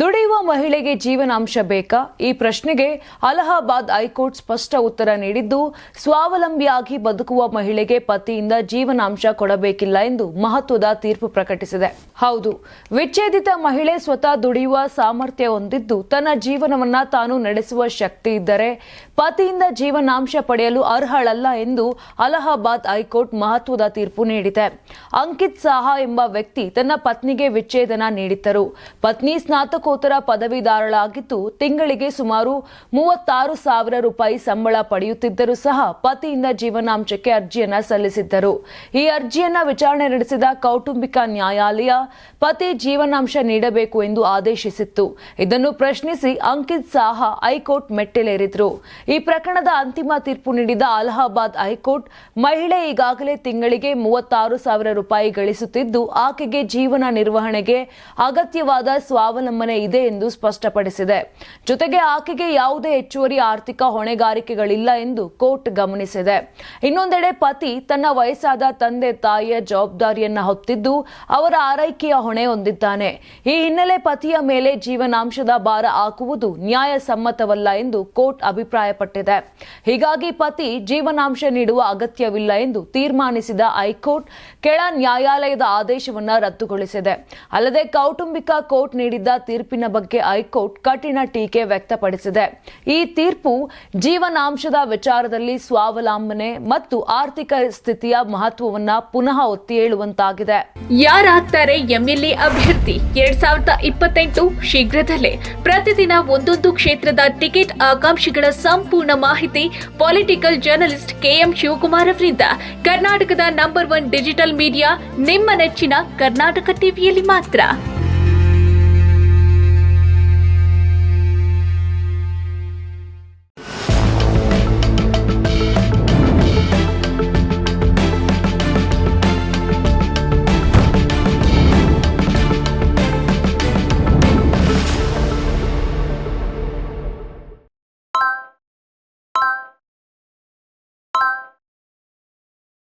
ದುಡಿಯುವ ಮಹಿಳೆಗೆ ಜೀವನಾಂಶ ಬೇಕಾ? ಈ ಪ್ರಶ್ನೆಗೆ ಅಲಹಾಬಾದ್ ಹೈಕೋರ್ಟ್ ಸ್ಪಷ್ಟ ಉತ್ತರ ನೀಡಿದ್ದು, ಸ್ವಾವಲಂಬಿಯಾಗಿ ಬದುಕುವ ಮಹಿಳೆಗೆ ಪತಿಯಿಂದ ಜೀವನಾಂಶ ಕೊಡಬೇಕಿಲ್ಲ ಎಂದು ಮಹತ್ವದ ತೀರ್ಪು ಪ್ರಕಟಿಸಿದೆ. ಹೌದು, ವಿಚ್ಛೇದಿತ ಮಹಿಳೆ ಸ್ವತಃ ದುಡಿಯುವ ಸಾಮರ್ಥ್ಯ ಹೊಂದಿದ್ದು, ತನ್ನ ಜೀವನವನ್ನ ತಾನು ನಡೆಸುವ ಶಕ್ತಿ ಇದ್ದರೆ ಪತಿಯಿಂದ ಜೀವನಾಂಶ ಪಡೆಯಲು ಅರ್ಹಳಲ್ಲ ಎಂದು ಅಲಹಾಬಾದ್ ಹೈಕೋರ್ಟ್ ಮಹತ್ವದ ತೀರ್ಪು ನೀಡಿದೆ. ಅಂಕಿತ್ ಸಾಹಾ ಎಂಬ ವ್ಯಕ್ತಿ ತನ್ನ ಪತ್ನಿಗೆ ವಿಚ್ಛೇದನ ನೀಡಿದ್ದರು. ಪತ್ನಿ ಸ್ನಾತಕೋತ್ತರ ಪದವಿದಾರಳಾಗಿದ್ದು ತಿಂಗಳಿಗೆ ಸುಮಾರು ಮೂವತ್ತಾರು ಸಾವಿರ ರೂಪಾಯಿ ಸಂಬಳ ಪಡೆಯುತ್ತಿದ್ದರೂ ಸಹ ಪತಿಯಿಂದ ಜೀವನಾಂಶಕ್ಕೆ ಅರ್ಜಿಯನ್ನ ಸಲ್ಲಿಸಿದ್ದರು. ಈ ಅರ್ಜಿಯನ್ನ ವಿಚಾರಣೆ ನಡೆಸಿದ ಕೌಟುಂಬಿಕ ನ್ಯಾಯಾಲಯ ಪತಿ ಜೀವನಾಂಶ ನೀಡಬೇಕು ಎಂದು ಆದೇಶಿಸಿತ್ತು. ಇದನ್ನು ಪ್ರಶ್ನಿಸಿ ಅಂಕಿತ್ ಸಾಹ ಹೈಕೋರ್ಟ್ ಮೆಟ್ಟಿಲೇರಿದ್ರು. ಈ ಪ್ರಕರಣದ ಅಂತಿಮ ತೀರ್ಪು ನೀಡಿದ ಅಲಹಾಬಾದ್ ಹೈಕೋರ್ಟ್ ಮಹಿಳೆ ಈಗಾಗಲೇ ತಿಂಗಳಿಗೆ ಮೂವತ್ತಾರು ಸಾವಿರ ರೂಪಾಯಿ ಗಳಿಸುತ್ತಿದ್ದು, ಆಕೆಗೆ ಜೀವನ ನಿರ್ವಹಣೆಗೆ ಅಗತ್ಯವಾದ ಸ್ವಾವಲಂಬನೆ ಇದೆ ಎಂದು ಸ್ಪಷ್ಟಪಡಿಸಿದೆ. ಜೊತೆಗೆ ಆಕೆಗೆ ಯಾವುದೇ ಹೆಚ್ಚುವರಿ ಆರ್ಥಿಕ ಹೊಣೆಗಾರಿಕೆಗಳಿಲ್ಲ ಎಂದು ಕೋರ್ಟ್ ಗಮನಿಸಿದೆ. ಇನ್ನೊಂದೆಡೆ ಪತಿ ತನ್ನ ವಯಸ್ಸಾದ ತಂದೆ ತಾಯಿಯ ಜವಾಬ್ದಾರಿಯನ್ನ ಹೊತ್ತಿದ್ದು ಅವರ ಆರೈಕೆಯ ಹೊಣೆ ಹೊಂದಿದ್ದಾನೆ. ಈ ಹಿನ್ನೆಲೆ ಪತಿಯ ಮೇಲೆ ಜೀವನಾಂಶದ ಭಾರ ಹಾಕುವುದು ನ್ಯಾಯಸಮ್ಮತವಲ್ಲ ಎಂದು ಕೋರ್ಟ್ ಅಭಿಪ್ರಾಯಪಟ್ಟಿದೆ. ಹೀಗಾಗಿ ಪತಿ ಜೀವನಾಂಶ ನೀಡುವ ಅಗತ್ಯವಿಲ್ಲ ಎಂದು ತೀರ್ಮಾನಿಸಿದ ಹೈಕೋರ್ಟ್ ಕೆಳ ನ್ಯಾಯಾಲಯದ ಆದೇಶವನ್ನು ರದ್ದುಗೊಳಿಸಿದೆ. ಅಲ್ಲದೆ ಕೌಟುಂಬಿಕ ಕೋರ್ಟ್ ನೀಡಿದ್ದ ತೀರ್ಪಿನ ಬಗ್ಗೆ ಹೈಕೋರ್ಟ್ ಕಠಿಣ ಟೀಕೆ ವ್ಯಕ್ತಪಡಿಸಿದೆ. ಈ ತೀರ್ಪು ಜೀವನಾಂಶದ ವಿಚಾರದಲ್ಲಿ ಸ್ವಾವಲಂಬನೆ ಮತ್ತು ಆರ್ಥಿಕ ಸ್ಥಿತಿಯ ಮಹತ್ವವನ್ನ ಪುನಃ ಒತ್ತಿ ಹೇಳುವಂತಾಗಿದೆ. ಯಾರಾಗ್ತಾರೆ ಎಂಎಲ್ಎ ಅಭ್ಯರ್ಥಿ? ಎರಡ್ ಸಾವಿರದ ಇಪ್ಪತ್ತೆಂಟು ಶೀಘ್ರದಲ್ಲೇ ಪ್ರತಿದಿನ ಒಂದೊಂದು ಕ್ಷೇತ್ರದ ಟಿಕೆಟ್ ಆಕಾಂಕ್ಷಿಗಳ ಸಂಪೂರ್ಣ ಮಾಹಿತಿ ಪೊಲಿಟಿಕಲ್ ಜರ್ನಲಿಸ್ಟ್ ಕೆಎಂ ಶಿವಕುಮಾರ್ ಅವರಿಂದ. ಕರ್ನಾಟಕದ ನಂಬರ್ ಒನ್ ಡಿಜಿಟಲ್ ಮೀಡಿಯಾ ನಿಮ್ಮ ನೆಚ್ಚಿನ ಕರ್ನಾಟಕ ಟಿವಿಯಲ್ಲಿ ಮಾತ್ರ.